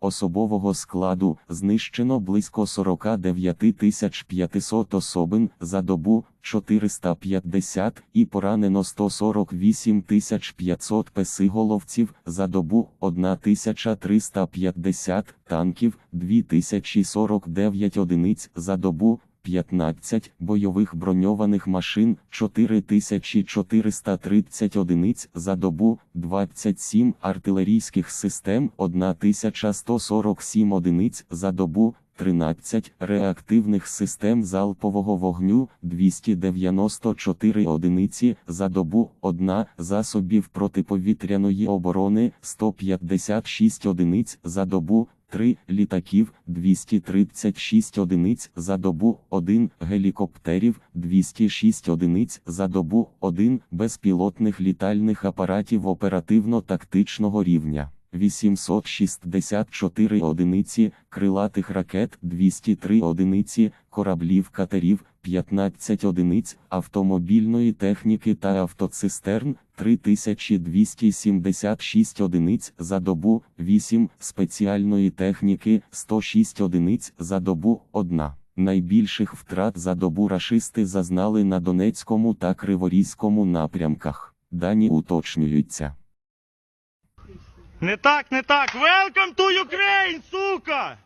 Особового складу знищено близько 49 500 особин за добу 450 і поранено 148 500 песиголовців за добу 1350 танків 2049 одиниць за добу 15 бойових броньованих машин 4430 одиниць за добу, 27 артилерійських систем 1147 одиниць за добу, 13 реактивних систем залпового вогню 294 одиниці за добу, 1 засобів протиповітряної оборони 156 одиниць за добу, 3 літаків 236 одиниць за добу, 1 гелікоптерів 206 одиниць за добу, 1 безпілотних літальних апаратів оперативно-тактичного рівня. 864 одиниці, крилатих ракет 203 одиниці, кораблів катерів 15 одиниць, автомобільної техніки та автоцистерн 3276 одиниць за добу, 8 спеціальної техніки 106 одиниць за добу, 1. Найбільших втрат за добу рашисти зазнали на Донецькому та Криворізькому напрямках. Дані уточнюються. Не так, не так. Welcome to Ukraine, сука!